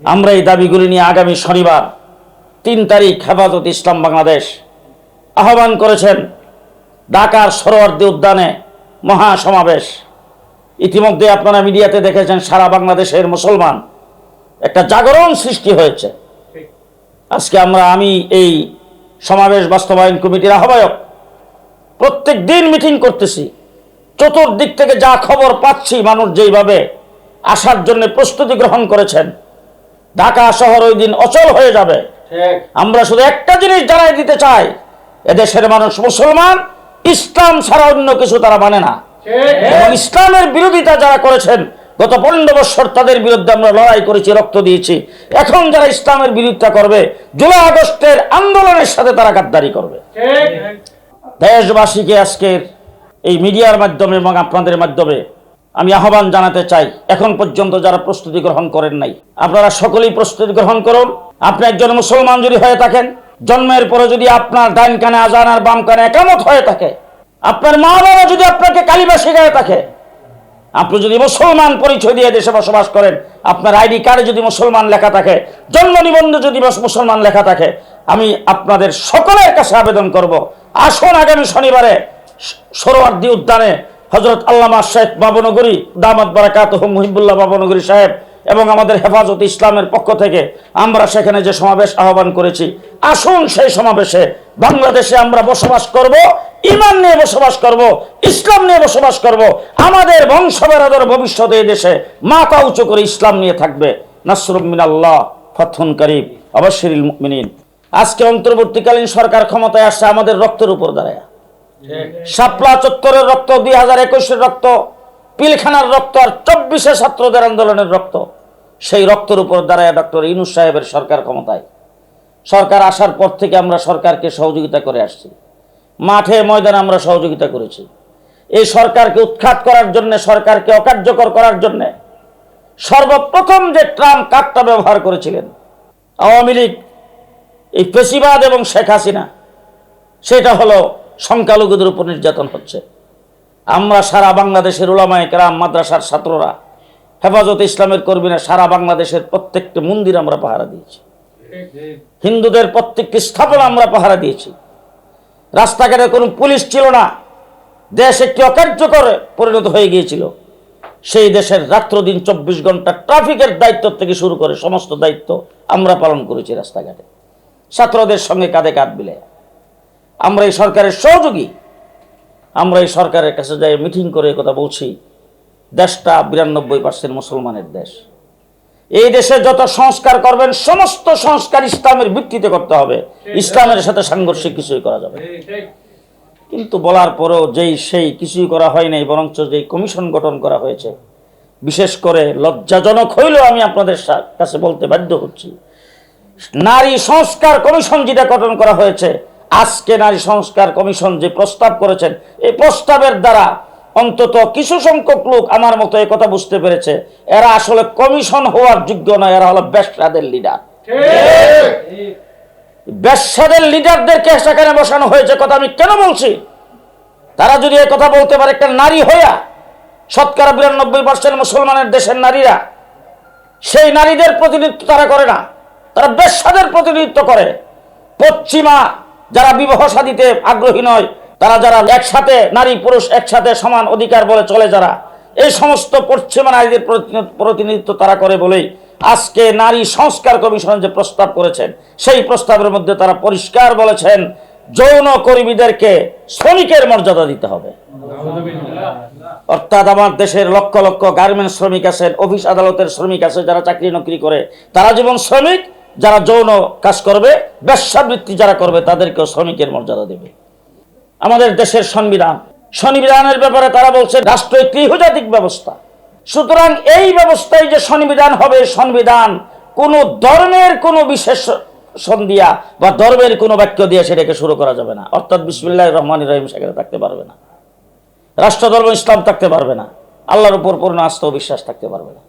আমরা এই দাবিগুলি নিয়ে আগামী শনিবার তিন তারিখ হেফাজত ইসলাম বাংলাদেশ আহ্বান করেছেন ঢাকার সরোয়ার্দী উদ্যানে মহাসমাবেশ। ইতিমধ্যে আপনারা মিডিয়াতে দেখেছেন সারা বাংলাদেশের মুসলমান একটা জাগরণ সৃষ্টি হয়েছে। আজকে আমরা আমি এই সমাবেশ বাস্তবায়ন কমিটির আহ্বায়ক প্রত্যেক দিন মিটিং করতেছি। চতুর্দিক থেকে যা খবর পাচ্ছি মানুষ যেইভাবে আসার জন্য প্রস্তুতি গ্রহণ করেছেন ঢাকা শহর ওই দিন অচল হয়ে যাবে। আমরা শুধু একটা জিনিস জানাই দিতে চাই এদেশের মানুষ মুসলমান ইসলাম ছাড়া অন্য কিছু তারা মানে না। এবং ইসলামের বিরোধিতা যারা করেছেন গত পনেরো বছর তাদের বিরুদ্ধে আমরা লড়াই করেছি রক্ত দিয়েছি। এখন যারা ইসলামের বিরোধিতা করবে জুলাই আগস্টের আন্দোলনের সাথে তারা গাদ্দারি করবে। দেশবাসীকে আজকের এই মিডিয়ার মাধ্যমে এবং আপনাদের মাধ্যমে আমি আহ্বান জানাতে চাই, এখন পর্যন্ত যারা প্রস্তুতি গ্রহণ করেন নাই, আপনারা সকলেই প্রস্তুতি গ্রহণ করুন। আপনি একজন মুসলমান যদি হয়ে থাকেন, জন্মের পরে যদি আপনার ডাইন কানে আজান আর বাম কানে একামত হয়ে থাকে, আপনার মা বাবা যদি আপনাকে কালিমা শেখায় থাকে, আপনি যদি মুসলমান পরিচয় দিয়ে দেশে বসবাস করেন, আপনার আইডি কার্ডে যদি মুসলমান লেখা থাকে, জন্ম নিবন্ধে যদি মুসলমান লেখা থাকে, আমি আপনাদের সকলের কাছে আবেদন করব। আসুন আগামী শনিবারে সরোয়ার্দী উদ্যানে হজরত আল্লামা শেখ বাবনগরী দামাত বারাকাত মুহিবুল্লাহ বাবনগরী সাহেব এবং আমাদের হেফাজত ইসলামের পক্ষ থেকে আমরা সেখানে যে সমাবেশ আহ্বান করেছি, আসুন সেই সমাবেশে বাংলাদেশে আমরা বসবাস করব ইমান নিয়ে বসবাস করব, ইসলাম নিয়ে বসবাস করব, আমাদের বংশ বেরাদর ভবিষ্যতে দেশে মাথা উঁচু করে ইসলাম নিয়ে থাকবে। নাসরুমিন আল্লাহ ফথুন করিব অবশ্যই আজকে অন্তর্বর্তীকালীন সরকার ক্ষমতায় আসছে, আমাদের রক্তের উপর দাঁড়ায়। শাপলা চত্বরের রক্ত, দুই হাজার একুশের রক্ত, পিলখানার রক্ত আর চব্বিশে ছাত্রদের আন্দোলনের রক্ত। সেই রক্তের উপর দাঁড়ায় ডক্টর ইনুস সাহেবের সরকার ক্ষমতায়। সরকার আসার পর থেকে আমরা সরকারকে সহযোগিতা করে আসছি। মাঠে, ময়দানে আমরা সহযোগিতা করেছি। এই সরকারকে উৎখাত করার জন্য, সরকারকে অকার্যকর করার জন্য সর্বপ্রথম যে ট্রাম্প কার্ডটা ব্যবহার করেছিলেন, আওয়ামী লীগ, এই পেশিবাদ এবং শেখ হাসিনা, সেটা হলো সংখ্যালঘুদের উপর নির্যাতন হচ্ছে। আমরা সারা বাংলাদেশের ওলামায় কেরাম, মাদ্রাসার ছাত্ররা হেফাজত ইসলামের কর্মীরা সারা বাংলাদেশের প্রত্যেকটি মন্দির আমরা পাহারা দিয়েছি। হিন্দুদের প্রত্যেকটি স্থাপনা আমরা পাহারা দিয়েছি। রাস্তাঘাটে কোনো পুলিশ ছিল না। দেশ একটি অকার্যকর পরিণত হয়ে গিয়েছিল। সেই দেশের রাত্র দিন চব্বিশ ঘণ্টা ট্রাফিকের দায়িত্ব থেকে শুরু করে সমস্ত দায়িত্ব আমরা পালন করেছি রাস্তাঘাটে। ছাত্রদের সঙ্গে কাঁধে কাঁধ মিলে আমরা এই সরকারের সহযোগী। আমরা এই সরকারের কাছে যাই, মিটিং করে কথা বলছি। দেশটা বিরানব্বই পার্সেন্ট মুসলমানের দেশ। এই দেশে যত সংস্কার করবেন, সমস্ত সংস্কার ইসলামের ভিত্তিতে করতে হবে। ইসলামের সাথে সাংঘর্ষিক কিছুই করা যাবে কিন্তু বলার পরেও যেই সেই কিছুই করা হয় নাই, বরঞ্চ যেই কমিশন গঠন করা হয়েছে, বিশেষ করে লজ্জাজনক হইলেও আমি আপনাদের কাছে বলতে বাধ্য হচ্ছি। নারী সংস্কার কমিশন যেটা গঠন করা হয়েছে আজকে নারী সংস্কার কমিশন যে প্রস্তাব করেছেন, এই প্রস্তাবের দ্বারা অন্তত কিছু সংখ্যক লোক আমার মতো এই কথা বুঝতে পেরেছে, এরা আসলে কমিশন হওয়ার যোগ্য নয়, এরা হলো ব্যবসাদের লিডার ব্যবসাদের লিডারদেরকে সেখানে বসানো হয়েছে, কথা আমি কেন বলছি? তারা যদি এ কথা বলতে পারে, একটা নারী হইয়া, শতকরা বিরানব্বই পার্সেন্ট মুসলমানের দেশের নারীরা, সেই নারীদের প্রতিনিধিত্ব তারা করে না, তারা বেশ্যাদের প্রতিনিধিত্ব করে। পশ্চিমা যারা বিবাহ সাদিতে আগ্রহী নয়, তারা যারা একসাথে নারী পুরুষ একসাথে সমান অধিকার বলে চলে যারা, এই সমস্ত পশ্চিমা নারীদের প্রতিনিধিত্ব তারা করে বলেই আজকে নারী সংস্কার কমিশন যে প্রস্তাব করেছেন, সেই প্রস্তাবের মধ্যে তারা পরিষ্কার বলেছেন, যৌন কর্মীদেরকে শ্রমিকের মর্যাদা দিতে হবে। অর্থাৎ আমার দেশের লক্ষ লক্ষ গার্মেন্টস শ্রমিক আছেন, অফিস আদালতের শ্রমিক আছে যারা চাকরি নকরি করে, তারা যেমন শ্রমিক যারা যৌন কাজ করবে, ব্যবসাবৃত্তি যারা করবে, তাদেরকেও শ্রমিকের মর্যাদা দেবে। আমাদের দেশের সংবিধান, সংবিধানের ব্যাপারে তারা বলছে রাষ্ট্র একটি ইহুজাতিক ব্যবস্থা। সুতরাং এই ব্যবস্থায় যে সংবিধান হবে, সংবিধান কোন ধর্মের কোনো বিশেষ সন্ধিয়া বা ধর্মের কোনো বাক্য দিয়ে সেটাকে শুরু করা যাবে না। অর্থাৎ বিসমুল্লাহ রহমান রহিম সেখানে থাকতে পারবে না। রাষ্ট্র রাষ্ট্রধর্ম ইসলাম থাকতে পারবে না। আল্লাহর উপর পূর্ণ আস্থা ও বিশ্বাস থাকতে পারবে না।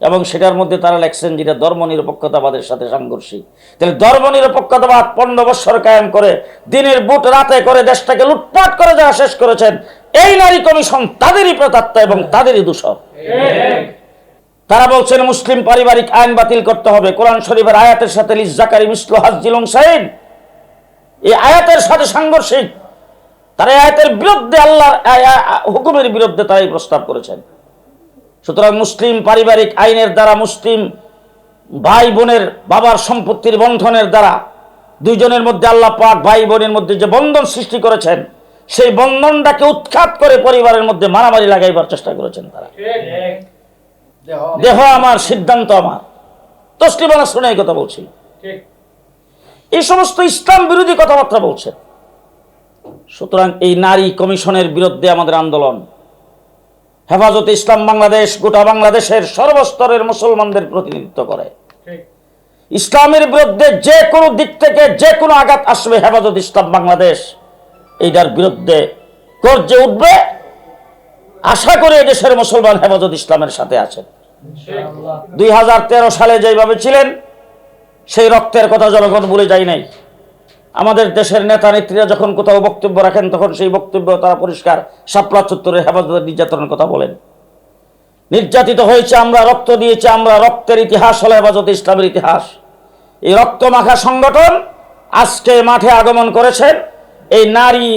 এবং সেটার মধ্যে তারা লেখছেন যেটা ধর্ম নিরপেক্ষতাবাদের সাথে সাংঘর্ষিক। তাহলে ধর্ম নিরপেক্ষতাবাদ পনেরো বৎসর কায়েম করে, দিনের বুট রাতে করে দেশটাকে লুটপাট করে যারা শেষ করেছেন, এই নারী কমিশন তাদেরই প্রেতাত্মা এবং তাদেরই দূষর তারা বলছেন মুসলিম পারিবারিক আইন বাতিল করতে হবে। কোরআন শরীফের আয়াতের সাথে লিজাকারি মিসলু হাজিলং সাইন এই আয়াতের সাথে সাংঘর্ষিক। তারা আয়াতের বিরুদ্ধে আল্লাহর, আ- আ- আ- হুকুমের বিরুদ্ধে তারা এই প্রস্তাব করেছেন। সুতরাং মুসলিম পারিবারিক আইনের দ্বারা মুসলিম ভাই বোনের বাবার সম্পত্তির বন্ধনের দ্বারা দুইজনের মধ্যে আল্লাহ পাক ভাই বোনের মধ্যে যে বন্ধন সৃষ্টি করেছেন, সেই বন্ধনটাকে উৎখাত করে পরিবারের মধ্যে মারামারি লাগাইবার চেষ্টা করেছেন তারা। দেহ আমার, সিদ্ধান্ত আমার। তসলিমানা শুনে এই কথা বলছি। এই সমস্ত ইসলাম বিরোধী কথাবার্তা বলছেন। সুতরাং এই নারী কমিশনের বিরুদ্ধে আমাদের আন্দোলন। হেফাজতে ইসলাম বাংলাদেশ গোটা বাংলাদেশের সর্বস্তরের মুসলমানদের প্রতিনিধিত্ব করে। ইসলামের বিরুদ্ধে যে কোনো দিক থেকে যে কোনো আঘাত আসবে হেফাজত ইসলাম বাংলাদেশ। এইটার বিরুদ্ধে গর্জে উঠবে। আশা করে দেশের মুসলমান হেফাজত ইসলামের সাথে আছেন। দুই হাজার তেরো সালে যেভাবে ছিলেন সেই রক্তের কথা জনগণ ভুলে যায় নাই। আমাদের দেশের নেতা নেত্রীরা যখন কোথাও বক্তব্য রাখেন তখন সেই বক্তব্য তারা পরিষ্কার শাপলা চত্বরের হেফাজতের নির্যাতনের কথা বলেন। নির্যাতিত হয়েছে আমরা রক্ত দিয়েছি আমরা রক্তের ইতিহাস হলো হেফাজত ইসলামের ইতিহাস। এই রক্ত মাখা সংগঠন আজকে মাঠে আগমন করেছেন এই নারী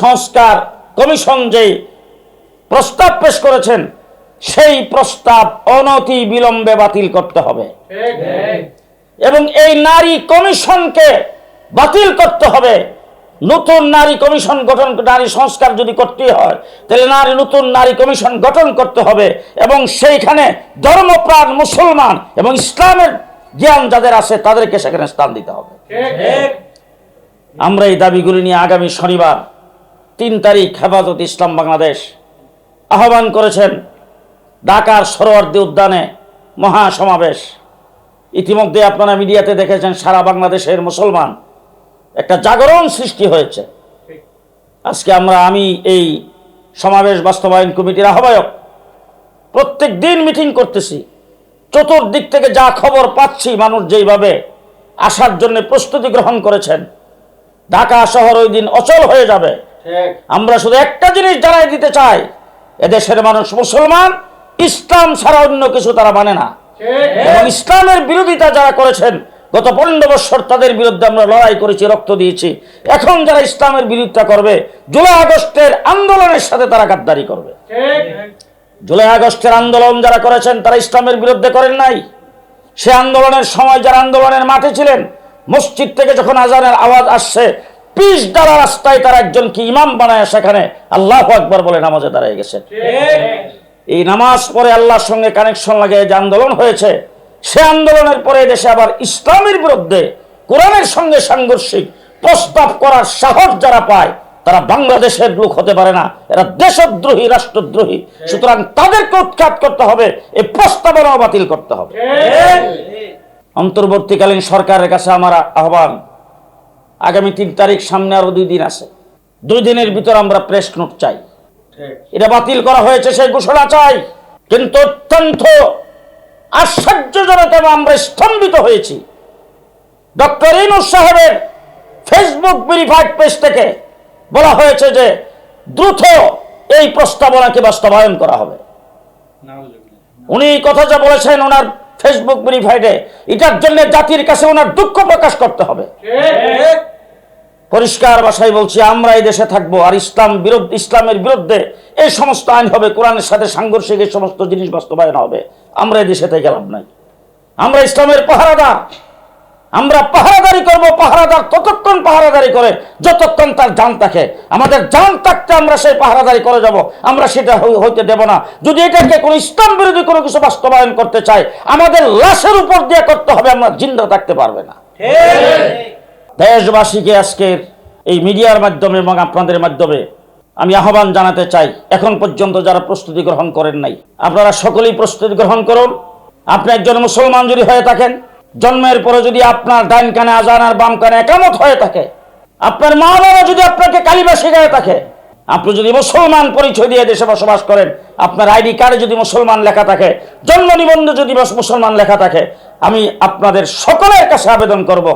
সংস্কার কমিশন যে প্রস্তাব পেশ করেছেন সেই প্রস্তাব অনতি বিলম্বে বাতিল করতে হবে। এবং এই নারী কমিশনকে বাতিল করতে হবে। নতুন নারী কমিশন গঠন নারী সংস্কার যদি করতে হয় তাহলে নারী নতুন নারী কমিশন গঠন করতে হবে এবং সেইখানে ধর্মপ্রাণ মুসলমান এবং ইসলামের জ্ঞান যাদের আছে তাদেরকে সেখানে স্থান দিতে হবে। আমরা এই দাবিগুলি নিয়ে আগামী শনিবার তিন তারিখ হেফাজত ইসলাম বাংলাদেশ আহ্বান করেছেন ঢাকার সরোয়ার্দী উদ্যানে মহাসমাবেশ। ইতিমধ্যে আপনারা মিডিয়াতে দেখেছেন সারা বাংলাদেশের মুসলমান একটা জাগরণ সৃষ্টি হয়েছে। আজকে আমরা আমি এই সমাবেশ বাস্তবায়ন কমিটির আহ্বায়ক প্রত্যেক দিন মিটিং করতেছি। চতুর্দিক থেকে যা খবর পাচ্ছি মানুষ যেইভাবে আসার জন্য প্রস্তুতি গ্রহণ করেছেন ঢাকা শহর ওই দিন অচল হয়ে যাবে। আমরা শুধু একটা জিনিস জানাই দিতে চাই এদেশের মানুষ মুসলমান ইসলাম ছাড়া অন্য কিছু তারা মানে না। এবং ইসলামের বিরোধিতা যারা করেছেন গত পনেরো বছর তাদের বিরুদ্ধে আমরা লড়াই করেছি রক্ত দিয়েছি। এখন যারা ইসলামের বিরোধিতা করবে জুলাই আগস্টের আন্দোলনের সাথে তারা গাদ্দারি করবে। জুলাই আগস্টের আন্দোলন যারা করেছেন তারা ইসলামের বিরুদ্ধে করেন নাই। সে আন্দোলনের সময় যারা আন্দোলনের মাঠে ছিলেন মসজিদ থেকে যখন আজানের আওয়াজ আসছে পিস দ্বারা রাস্তায় তারা একজনকে ইমাম বানায় সেখানে আল্লাহ আকবর বলে নামাজে দাঁড়িয়ে গেছেন। এই নামাজ পরে আল্লাহর সঙ্গে কানেকশন লাগে যে আন্দোলন হয়েছে সে আন্দোলনের পরে দেশে আবার ইসলামের বিরুদ্ধে কোরআনের সঙ্গে সাংঘর্ষিক প্রস্তাব করার সাহস যারা পায় তারা বাংলাদেশের লোক হতে পারে না। এরা দেশদ্রোহী রাষ্ট্রদ্রোহী। সুতরাং তাদেরকে উৎখাত করতে হবে এই প্রস্তাবনাও বাতিল করতে হবে। অন্তর্বর্তীকালীন সরকারের কাছে আমার আহ্বান আগামী তিন তারিখ সামনে আরও দুই দিন আছে। দুই দিনের ভিতর আমরা প্রেস নোট চাই। এটা বাতিল করা হয়েছে সেই ঘোষণা চাই। কিন্তু অত্যন্ত আশ্চর্যজনক এবং আমরা স্তম্ভিত হয়েছি। ডক্টর ইনুস সাহেবের ফেসবুক ভেরিফাইড পেজ থেকে বলা হয়েছে যে দ্রুত এই প্রস্তাবনাকে বাস্তবায়ন করা হবে। উনি কথা যা বলেছেন ওনার ফেসবুক ভেরিফাইডে এটার জন্য জাতির কাছে ওনার দুঃখ প্রকাশ করতে হবে। পরিষ্কার ভাষায় বলছি, আমরা এই দেশে থাকব আর ইসলাম বিরুদ্ধে ইসলামের বিরুদ্ধে এই সমস্ত আইন হবে, কোরআনের সাথে সাংঘর্ষিক এই সমস্ত জিনিস বাস্তবায়ন হবে। আমরা এই দেশে থেকে লাভ নাই। আমরা ইসলামের পাহারাদার। আমরা পাহারাদারি করব পাহারাদার ততক্ষণ পাহারাদারি করে যতক্ষণ তার জান থাকে। আমাদের জান থাকতে আমরা সেই পাহারাদারি করে যাব। আমরা সেটা হই- হইতে দেব না। যদি এটাকে কোনো ইসলাম বিরোধী কোনো কিছু বাস্তবায়ন করতে চাই আমাদের লাশের উপর দিয়ে করতে হবে আমরা জিন্দা থাকতে পারবে না। দেশবাসীকে আজকের এই মিডিয়ার মাধ্যমে এবং আপনাদের মাধ্যমে আমি আহ্বান জানাতে চাই, এখন পর্যন্ত যারা প্রস্তুতি গ্রহণ করেন নাই। আপনারা সকলেই প্রস্তুতি গ্রহণ করুন। আপনি একজন মুসলমান যদি হয়ে থাকেন, জন্মের পরে যদি আপনার ডাইন কানে আজান আর বাম কানে একামত হয়ে থাকে, আপনার মা বাবা যদি আপনাকে কালিমা শেখায় থাকে, আপনি যদি মুসলমান পরিচয় দিয়ে দেশে বসবাস করেন, আপনার আইডি কার্ডে যদি মুসলমান লেখা থাকে, জন্ম নিবন্ধ যদি মুসলমান লেখা থাকে, আমি আপনাদের সকলের কাছে আবেদন করব।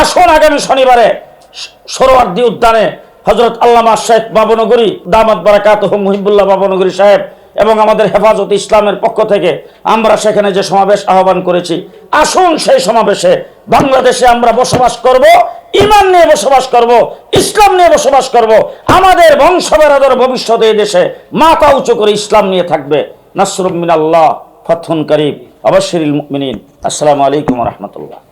আসুন আগামী শনিবারে সরোয়ার্দি উদ্যানে হজরত আল্লামা শেখ বাবনগরী দামাত বারাকাত মুহিবুল্লাহ বাবনগরী সাহেব এবং আমাদের হেফাজত ইসলামের পক্ষ থেকে আমরা সেখানে যে সমাবেশ আহ্বান করেছি, আসুন সেই সমাবেশে বাংলাদেশে আমরা বসবাস করব, ইমান নিয়ে বসবাস করব, ইসলাম নিয়ে বসবাস করব, আমাদের বংশবেরাদের ভবিষ্যতে এই দেশে মাথা উঁচু করে ইসলাম নিয়ে থাকবে। নাসরুম মিনাল্লাহ ফথুন করিব অবশ্যিল মুমিনিন। আসসালামু আলাইকুম রহমতুল্লাহ।